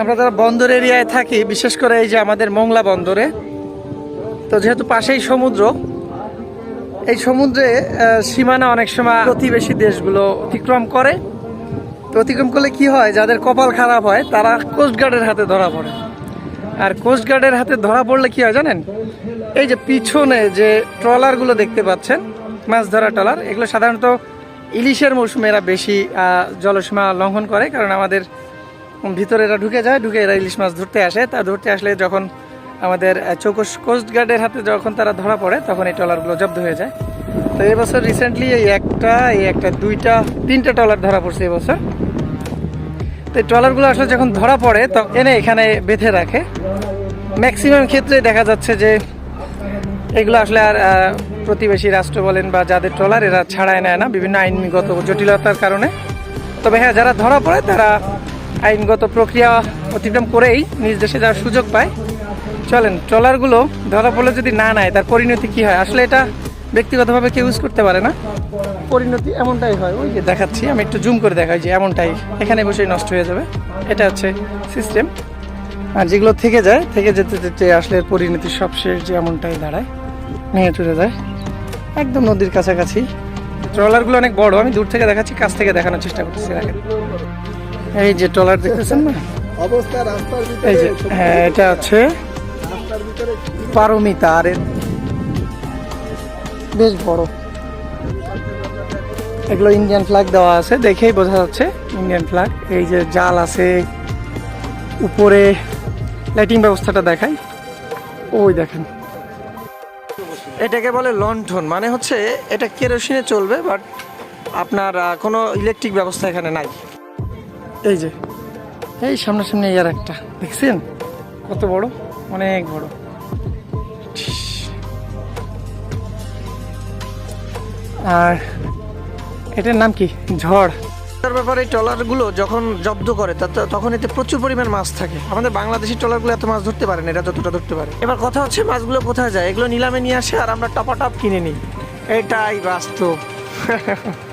আমরা যারা বন্দর এরিয়ায় থাকি, বিশেষ করে এই যে আমাদের মংলা বন্দরে, তো যেহেতু পাশেই সমুদ্র, এই সমুদ্রে সীমানা অনেক সময় প্রতিবেশী দেশগুলো অতিক্রম করে। তো অতিক্রম করলে কি হয়, যাদের কপাল খারাপ হয়, তারা কোস্টগার্ডের হাতে ধরা পড়ে। আর কোস্টগার্ডের হাতে ধরা পড়লে কি হয় জানেন? এই যে পিছনে যে ট্রলারগুলো দেখতে পাচ্ছেন, মাছ ধরা ট্রলার, এগুলো সাধারণত ইলিশের মৌসুমে এরা বেশি জলসীমা লঙ্ঘন করে, কারণ আমাদের ভিতরে এরা ঢুকে যায়, ঢুকে এরা ইলিশ মাছ ধরতে আসে। তা ধরতে আসলে যখন আমাদের চৌকস কোস্টগার্ডের হাতে যখন তারা ধরা পড়ে, তখন এই ট্রলারগুলো জব্দ হয়ে যায়। তো এবছর রিসেন্টলি এই একটা এই একটা, দুইটা, তিনটা ট্রলার ধরা পড়ছে এবছর। তো এই ট্রলারগুলো আসলে যখন ধরা পড়ে, তো এনে এখানে বেঁধে রাখে। ম্যাক্সিমাম ক্ষেত্রে দেখা যাচ্ছে যে এগুলো আসলে আর প্রতিবেশী রাষ্ট্র বলেন বা যাদের ট্রলার, এরা ছাড়ায় নেয় না। বিভিন্ন আইনগত জটিলতার কারণে। তবে হ্যাঁ যারা ধরা পড়ে, তারা আইনগত প্রক্রিয়া অতিক্রম করেই নিজ দেশে যাওয়ার সুযোগ পায়। চলেন, ট্রলারগুলো ধরা পড়লে যদি না নেয়, তার পরিণতি কি হয়? আসলে এটা ব্যক্তিগতভাবে কেউ ইউজ করতে পারে না। পরিণতি এমনটাই হয়। ওই যে দেখাচ্ছি, আমি একটু জুম করে দেখাই যে এমনটাই এখানে বসেই নষ্ট হয়ে যাবে। এটা হচ্ছে সিস্টেম আর যেগুলো থেকে যায়, থেকে যেতে যেতে আসলে পরিণতি সবশেষ যে এমনটাই দাঁড়ায় ভেঙে চলে যায়। একদম নদীর কাছাকাছি। ট্রলারগুলো অনেক বড়, আমি দূর থেকে দেখাচ্ছি, কাছ থেকে দেখানোর চেষ্টা দেখেন। এই যে ট্রলার দেখতেছেন না? অবস্থা রাস্তার এই যে ভিতরে হ্যাঁ এটা হচ্ছে রাস্তার ভিতরে পারমিতা আর বেশ বড়। এগুলো ইন্ডিয়ান ফ্ল্যাগ দেওয়া আছে দেখেই বোঝা যাচ্ছে ইন্ডিয়ান ফ্ল্যাগ এই যে জাল আছে উপরে লাইটিং ব্যবস্থাটা দেখাই। ওই দেখেন। এটাকে বলে লন্ঠন মানে হচ্ছে এটা কেরোসিনে চলবে বাট আপনার কোনো ইলেকট্রিক ব্যবস্থা এখানে নাই। এই যে, এই সামনাসামনি এই আর একটা, দেখছেন? কত বড়? অনেক বড়। আর এটার নাম কি? ঝড়। তার ব্যাপারে ট্রলারগুলো যখন জব্দ করে তখন এতে প্রচুর পরিমাণ মাছ থাকে। আমাদের বাংলাদেশি ট্রলারগুলো এত মাছ ধরতে পারে না, এরা যতটা ধরতে পারে। এবার কথা হচ্ছে মাছগুলো কোথায় যায়? এগুলো নিলামে নিয়ে আসে আর আমরা টপাটপ কিনে নিই। এটাই বাস্তব।